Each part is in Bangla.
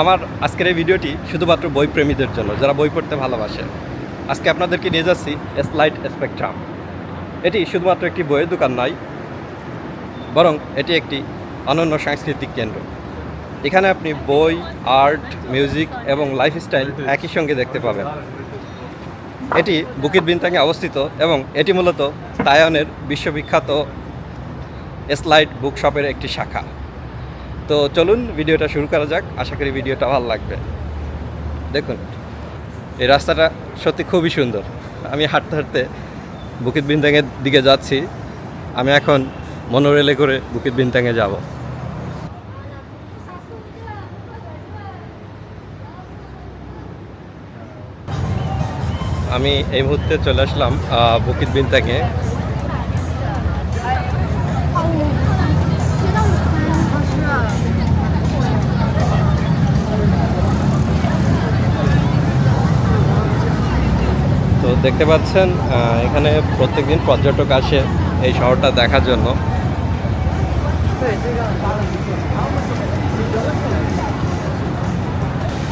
আমার আজকের এই ভিডিওটি শুধুমাত্র বই প্রেমীদের জন্য, যারা বই পড়তে ভালোবাসে। আজকে আপনাদেরকে নিয়ে যাচ্ছি স্লাইট স্পেকট্রাম এটি শুধুমাত্র একটি বইয়ের দোকান নয়, বরং এটি একটি অনন্য সাংস্কৃতিক কেন্দ্র। এখানে আপনি বই, আর্ট, মিউজিক এবং লাইফস্টাইল একই সঙ্গে দেখতে পাবেন। এটি বুকিট বিনতাঙে অবস্থিত এবং এটি মূলত তায়নের বিশ্ববিখ্যাত স্লাইড বুক শপের একটি শাখা। তো চলুন ভিডিওটা শুরু করা যাক। আশা করি ভিডিওটা ভালো লাগবে। দেখুন, এই রাস্তাটা সত্যি খুবই সুন্দর। আমি হাঁটতে হাঁটতে বুকিট বিনতাঙের দিকে যাচ্ছি। আমি এখন মনোরেলে করে বুকিট বিনতাঙে যাব। আমি এই মুহূর্তে চলে আসলাম বুকিট বিনতাঙে দেখতে পাচ্ছেন এখানে প্রত্যেকদিন পর্যটক আসে এই শহরটা দেখার জন্য।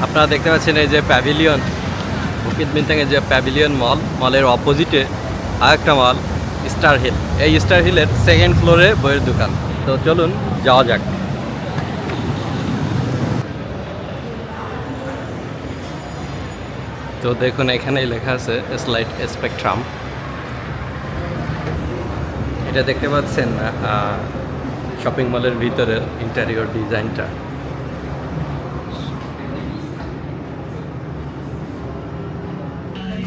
আপনারা দেখতে পাচ্ছেন এই যে প্যাভিলিয়ন বুকিত মিনতাঙের যে প্যাভিলিয়ন মল মলের অপোজিটে আরেকটা মল স্টার হিল এই স্টার হিলের সেকেন্ড ফ্লোরে বইয়ের দোকান। তো চলুন, যাওয়া যাক। তো দেখুন, এখানেই লেখা আছে স্লাইট স্পেকট্রাম এটা দেখতে পাচ্ছেন শপিং মলের ভিতরের ইন্টেরিয়র ডিজাইনটা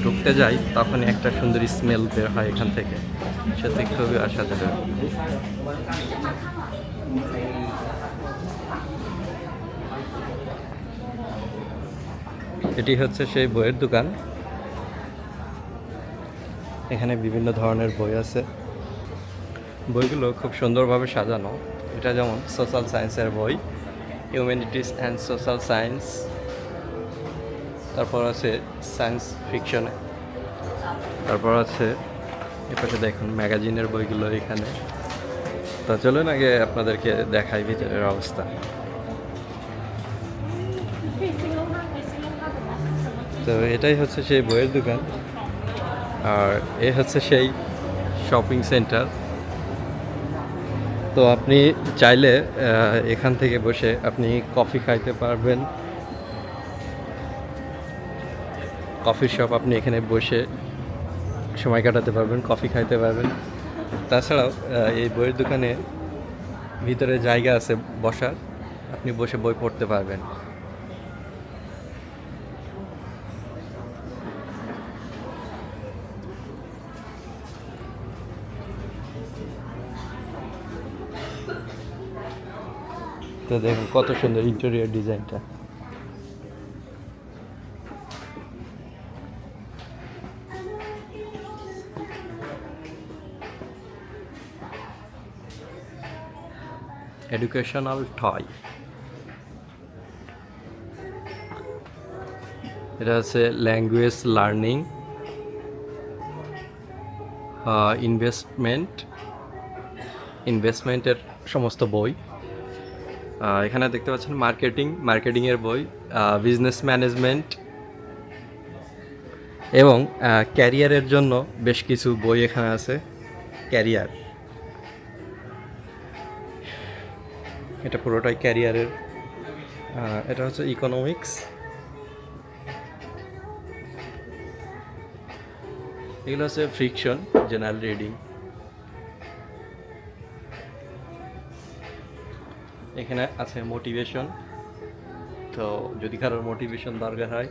ঢুকতে যাই, তখনই একটা সুন্দর স্মেল বের হয় এখান থেকে। সত্যি খুবই অসাধারণ। এটি হচ্ছে সেই বইয়ের দোকান। এখানে বিভিন্ন ধরনের বই আছে। বইগুলো খুব সুন্দরভাবে সাজানো। এটা যেমন সোশ্যাল সায়েন্সের বই, হিউম্যানিটিস অ্যান্ড সোশ্যাল সায়েন্স। তারপর আছে সায়েন্স ফিকশনে। তারপর আছে, এপাশে দেখুন ম্যাগাজিনের বইগুলো এখানে। তা চলুন আগে আপনাদেরকে দেখাই ভিতরের অবস্থা। তো এটাই হচ্ছে সেই বইয়ের দোকান। আর এ হচ্ছে সেই শপিং সেন্টার তো আপনি চাইলে এখান থেকে বসে আপনি কফি খাইতে পারবেন। কফি শপ আপনি এখানে বসে সময় কাটাতে পারবেন কফি খাইতে পারবেন। তাছাড়াও এই বইয়ের দোকানে ভিতরে জায়গা আছে বসার। আপনি বসে বই পড়তে পারবেন। তো দেখুন কত সুন্দর ইন্টেরিয়র ডিজাইনটা এডুকেশনাল টয় এটা হচ্ছে ল্যাঙ্গুয়েজ লার্নিং ইনভেস্টমেন্ট ইনভেস্টমেন্টের সমস্ত বই। এখানে দেখতে পাচ্ছেন মার্কেটিং মার্কেটিংয়ের বই বিজনেস ম্যানেজমেন্ট এবং ক্যারিয়ারের জন্য বেশ কিছু বই এখানে আছে ক্যারিয়ার এটা পুরোটাই ক্যারিয়ারের এটা হচ্ছে ইকোনমিক্স এগুলো হচ্ছে ফ্রিকশন জেনারেল রিডিং এখানে আছে মোটিভেশন তো যদি কারোর মোটিভেশন দরকার হয়,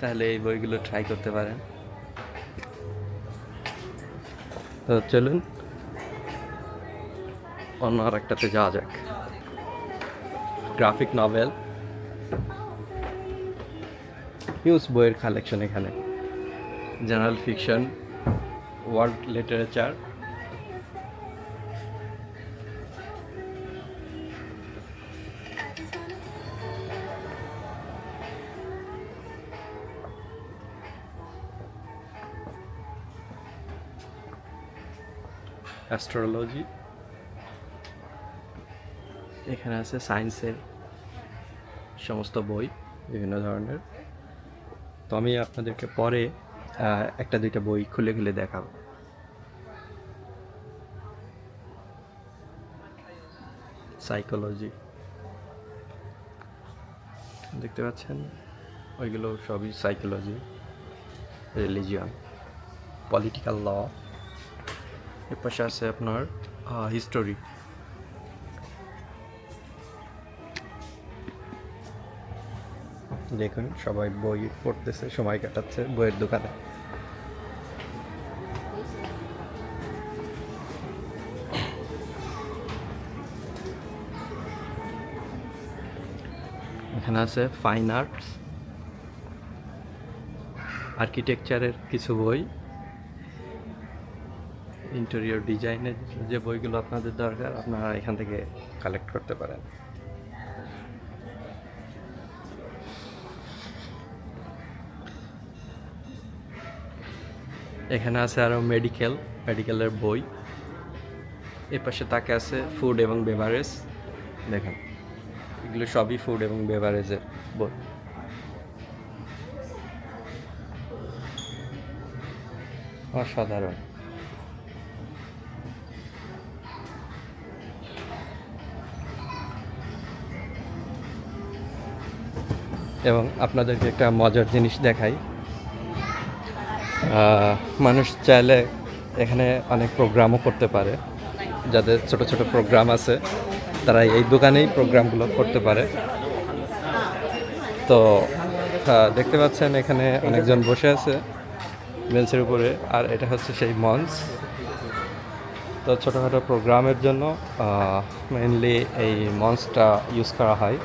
তাহলে এই বইগুলো ট্রাই করতে পারেন। তো চলুন, অন্য আর একটাতে যাওয়া যাক। গ্রাফিক নভেল হিউজ বইয়ের কালেকশন এখানে। General fiction world literature astrology এখানে আছে সায়েন্সের সমস্ত বই বিভিন্ন ধরনের। তো আমি আপনাদেরকে পরে একটা দুইটা বই খুলে খুলে দেখাবো। সাইকোলজি দেখতে পাচ্ছেন? ওইগুলো সবই সাইকোলজি রিলিজিয়ন পলিটিক্যাল ল এর পাশে আছে আপনার হিস্টোরি দেখুন সবাই বই পড়তেছে সময় কাটাচ্ছে বইয়ের দোকানে। এখানে আছে ফাইন আর্টস আর্কিটেকচারের কিছু বই। ইন্টেরিয়র ডিজাইনের যে বইগুলো আপনাদের দরকার, আপনারা এখান থেকে কালেক্ট করতে পারেন। এখানে আছে আরও মেডিকেল মেডিকেলের বই। এর পাশে তাকে আছে ফুড এবং বেভারেজ দেখেন, এগুলো সবই ফুড এবং বেভারেজের বই। অসাধারণ। এবং আপনাদেরকে একটা মজার জিনিস দেখাই। মানুষ চাইলে এখানে অনেক প্রোগ্রামও করতে পারে। যাদের ছোট ছোট প্রোগ্রাম আছে, তারা এই দোকানেই প্রোগ্রামগুলো করতে পারে। তো দেখতে পাচ্ছেন এখানে অনেকজন বসে আছে বেঞ্চের উপরে, আর এটা হচ্ছে সেই মঞ্চ। তো, ছোটোখাটো প্রোগ্রামের জন্য মেনলি এই মঞ্চটা ইউজ করা হয়।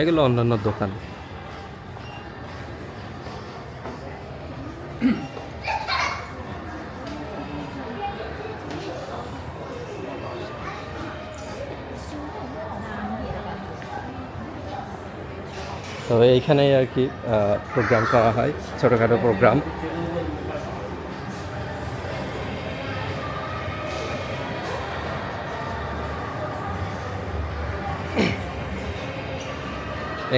এগুলো অন্যান্য দোকান। তো এইখানেই আর কি প্রোগ্রাম করা হয় ছোটোখাটো প্রোগ্রাম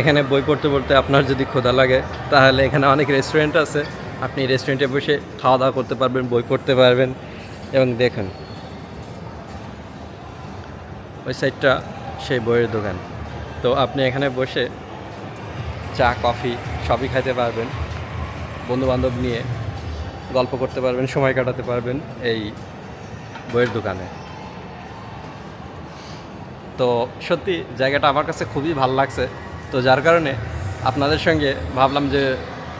এখানে বই পড়তে পড়তে আপনার যদি ক্ষুধা লাগে, তাহলে এখানে অনেক রেস্টুরেন্ট আছে। আপনি রেস্টুরেন্টে বসে খাওয়া দাওয়া করতে পারবেন, বই পড়তে পারবেন এবং দেখুন, ওই সাইডটা সেই বইয়ের দোকান। তো আপনি এখানে বসে চা, কফি সবই খাইতে পারবেন। বন্ধু বান্ধব নিয়ে গল্প করতে পারবেন, সময় কাটাতে পারবেন এই বইয়ের দোকানে। তো সত্যি জায়গাটা আমার কাছে খুবই ভালো লাগছে। তো যার কারণে আপনাদের সঙ্গে ভাবলাম যে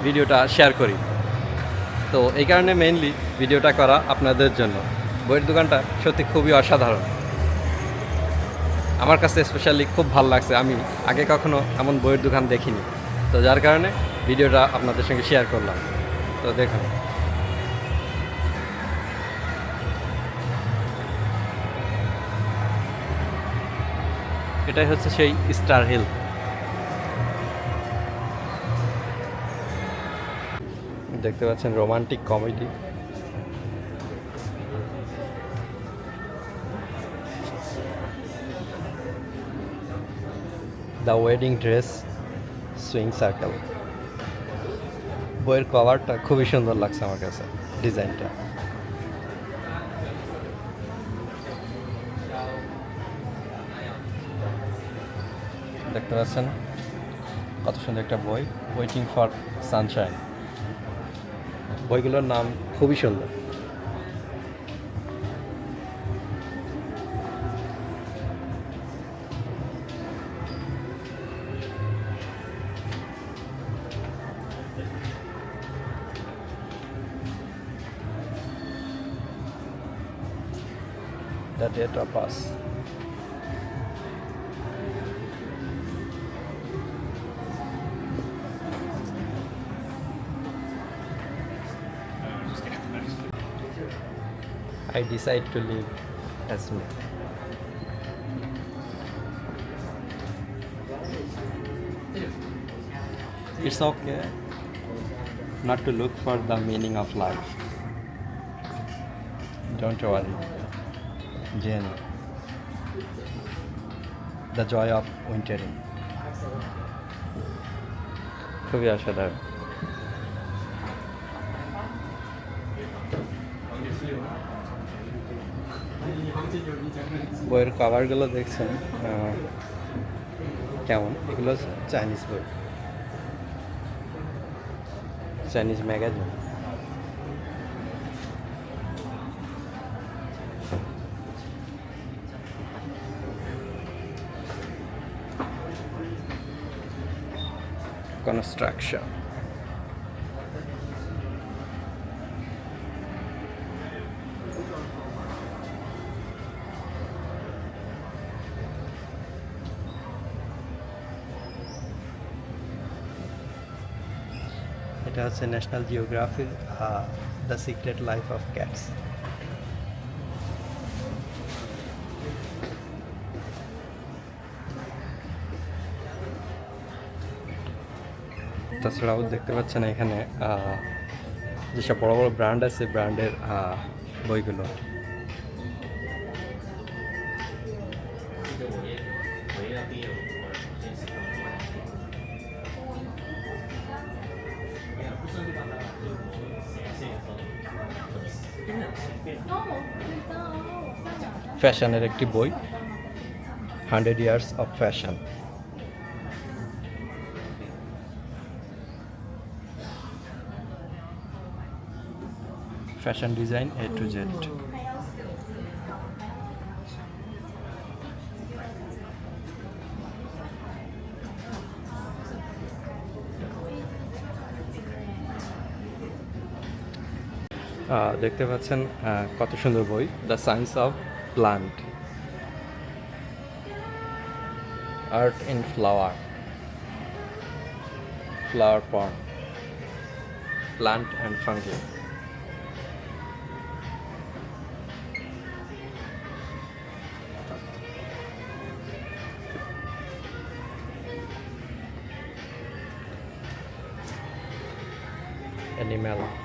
ভিডিওটা শেয়ার করি। তো এই কারণে মেইনলি ভিডিওটা করা আপনাদের জন্য। বইয়ের দোকানটা সত্যি খুবই অসাধারণ। আমার কাছে স্পেশালি খুব ভালো লাগছে। আমি আগে কখনো এমন বইয়ের দোকান দেখিনি। তো যার কারণে ভিডিওটা আপনাদের সঙ্গে শেয়ার করলাম। তো দেখুন। এটাই হচ্ছে সেই স্টার হিল দেখতে পাচ্ছেন, romantic comedy. The wedding dress swing circle বইয়ের কভারটা খুবই সুন্দর লাগছে আমার কাছে, ডিজাইনটা। দেখতে পাচ্ছেন, কত সুন্দর একটা বই ওয়েটিং ফর সানশাইন বইগুলোর নাম খুবই সুন্দর। The date of I decide to live as me. It's okay not to look for the meaning of life. Don't worry, Jenny. The joy of wintering খুবই অসাধারণ বইয়ের কভারগুলো দেখছেন কেমন? এগুলো চাইনিজ বই। চাইনিজ ম্যাগাজিন construction হচ্ছে National জিওগ্রাফির the secret life of cats তাছাড়াও দেখতে পাচ্ছেন এখানে যেসব বড় বড় ব্র্যান্ড আছে ব্র্যান্ডের বইগুলো। ফ্যাশনের একটি বই hundred years of fashion. Fashion design A to Z. দেখতে পাচ্ছেন কত সুন্দর বই the science of plant art in flower flower pawn plant and fungi animal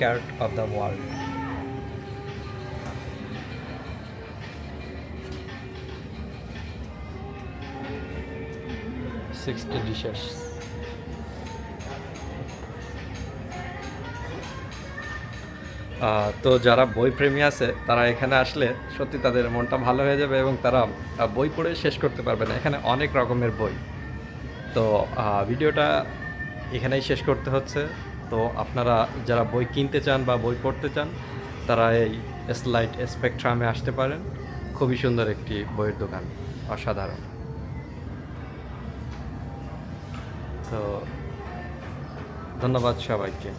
carrot of the world. Sixty dishes তো যারা বই প্রেমী আছে তারা এখানে আসলে সত্যি তাদের মনটা ভালো হয়ে যাবে এবং তারা বই পড়ে শেষ করতে পারবে না। এখানে অনেক রকমের বই। তো ভিডিওটা এখানেই শেষ করতে হচ্ছে। তো আপনারা যারা বই কিনতে চান বা বই পড়তে চান, তারা এই স্লাইট স্পেকট্রামে আসতে পারেন। খুবই সুন্দর একটি বইয়ের দোকান, অসাধারণ। তো ধন্যবাদ সবাইকে।